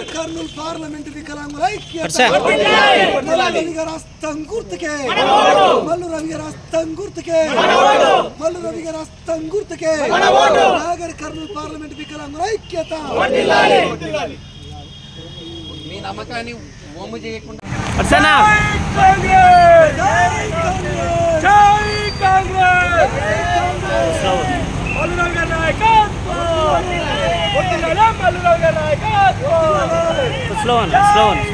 Parliament వికలాంగుల ఐక్యత హస్తం గుర్తుకే మల్లు రవి గారు హస్తం గుర్తుకే మల్లు రవి గారు హస్తం గుర్తుకే నాగర్ కర్నూలు పార్లమెంట్ వికలాంగుల ఐక్యత మీ నమ్మకాన్ని ఓము చేయకుండా హర్షనా స్లో అన్న స్లో అన్న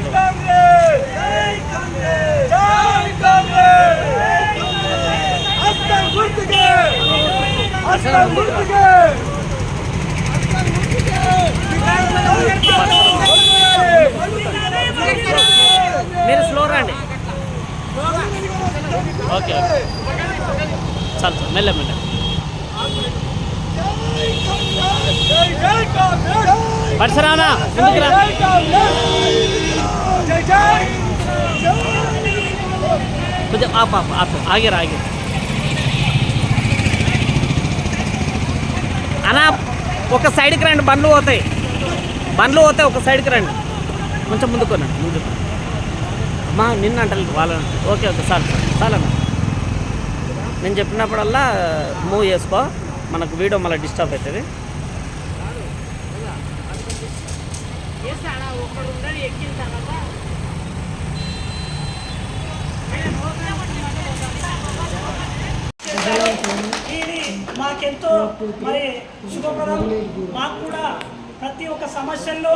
మీరు స్లో రండి. ఓకే ఓకే చాలు చాలు. మెల్ల మెల్ల. రా? కొంచెం ఆపు ఆపు ఆపు. ఆగిరా ఆగిరా అనా ఒక సైడ్కి రండి బండ్లు పోతాయి. బండ్లు పోతాయి ఒక సైడ్కి రండి. కొంచెం ముందుకు ముందుకు. అమ్మా నిన్న అంటలేదు వాళ్ళని ఓకే ఓకే సార్ చాలు నేను చెప్పినప్పుడల్లా మూవ్ చేసుకో. మనకు వీడియో మళ్ళీ డిస్టర్బ్ అవుతుంది. ఇది మాకెంతో మరి శుభప్రదం. మాకు కూడా ప్రతి ఒక్క సమస్యల్లో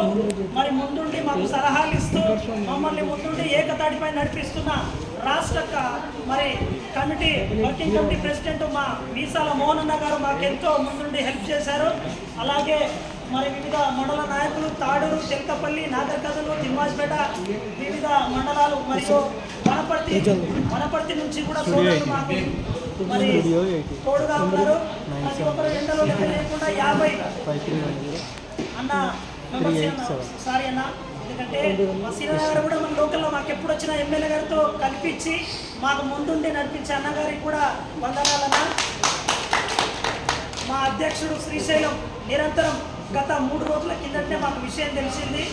మరి ముందుండి మాకు సలహాలు ఇస్తూ మమ్మల్ని ముందుండి ఏకతాటిపై నడిపిస్తున్న రాష్ట్ర మరి కమిటీ వర్కింగ్ కమిటీ ప్రెసిడెంట్ మా వీసాల మోహన్ అన్న గారు మాకెంతో ముందుండి హెల్ప్ చేశారు. అలాగే మరి వివిధ మండల తాడూరు చెంకపల్లి నాగర్కర్నూలు తిమ్మాజ్పేట వివిధ మండలాలు మరియు వనపర్తి వనపర్తి నుంచి కూడా సోదరులు మాకు మరి తోడుగా ఉన్నారు. ప్రతి ఒక్కరు ఎండలో లెక్క లేకుండా యాభై అన్న అన్న. సారీ అన్న. ఎందుకంటే మా సీనియర్ గారు కూడా మన లోకల్లో మాకు ఎప్పుడు వచ్చిన ఎమ్మెల్యే గారితో కల్పించి మాకు ముందుండి నడిపించే అన్నగారికి కూడా వందనాలన్న. మా అధ్యక్షుడు శ్రీశైలం నిరంతరం గత మూడు రోజుల కిందటనే మాకు విషయం తెలిసింది.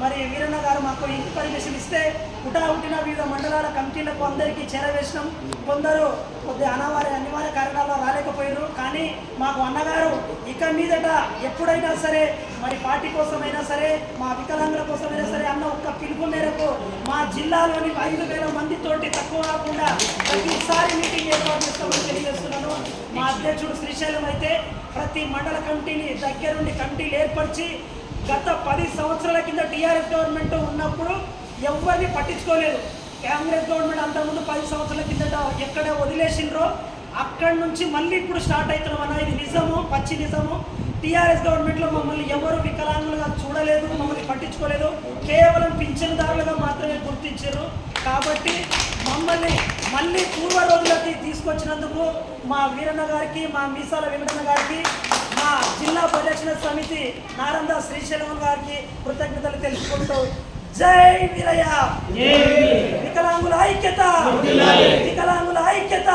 మరి వీరన్న గారు మాకు ఇంటి పర్మిషన్ ఇస్తే హుటాహుటిన వివిధ మండలాల కమిటీలకు అందరికీ చేరవేసినాం. కొందరు కొద్దిగా అనివార్య అనివార్య కారణాల్లో రాలేకపోయారు కానీ మాకు అన్నగారు ఇక మీదట ఎప్పుడైనా సరే మరి పార్టీ కోసమైనా సరే మా వికలాంగుల కోసమైనా సరే అన్న ఒక్క పిలుపు మేరకు మా జిల్లాలోని ఐదు వేల మందితోటి తక్కువ కాకుండా ప్రతిసారి మీటింగ్ ఏర్పాటు చేస్తామని తెలియజేస్తున్నాం. మా అధ్యక్షుడు శ్రీశైలం అయితే ప్రతి మండల కమిటీని దగ్గరుండి కమిటీలు ఏర్పరిచి గత పది సంవత్సరాల కింద టీఆర్ఎస్ గవర్నమెంట్ ఉన్నప్పుడు ఎవరిని పట్టించుకోలేదు. కాంగ్రెస్ గవర్నమెంట్ అంతకుముందు పది సంవత్సరాల కిందట ఎక్కడ వదిలేసిండ్రో అక్కడి నుంచి మళ్ళీ ఇప్పుడు స్టార్ట్ అవుతున్నాం అన్న ఇది నిజము పచ్చి నిజము? టీఆర్ఎస్ గవర్నమెంట్లో మమ్మల్ని ఎవరు వికలాంగులుగా చూడలేదు మమ్మల్ని పట్టించుకోలేదు. కేవలం పింఛన్దారులుగా మాత్రమే గుర్తించారు. కాబట్టి మమ్మల్ని మళ్ళీ పూర్వ రోజులకి తీసుకొచ్చినందుకు మా వీరన్న గారికి మా మీసాల వెంకటన్న గారికి మా జిల్లా పరిరక్షణ సమితి నారంద శ్రీశైలం గారికి కృతజ్ఞతలు తెలుసుకుంటూ జై వీరయ్య. వికలాంగుల ఐక్యత. వికలాంగుల ఐక్యత.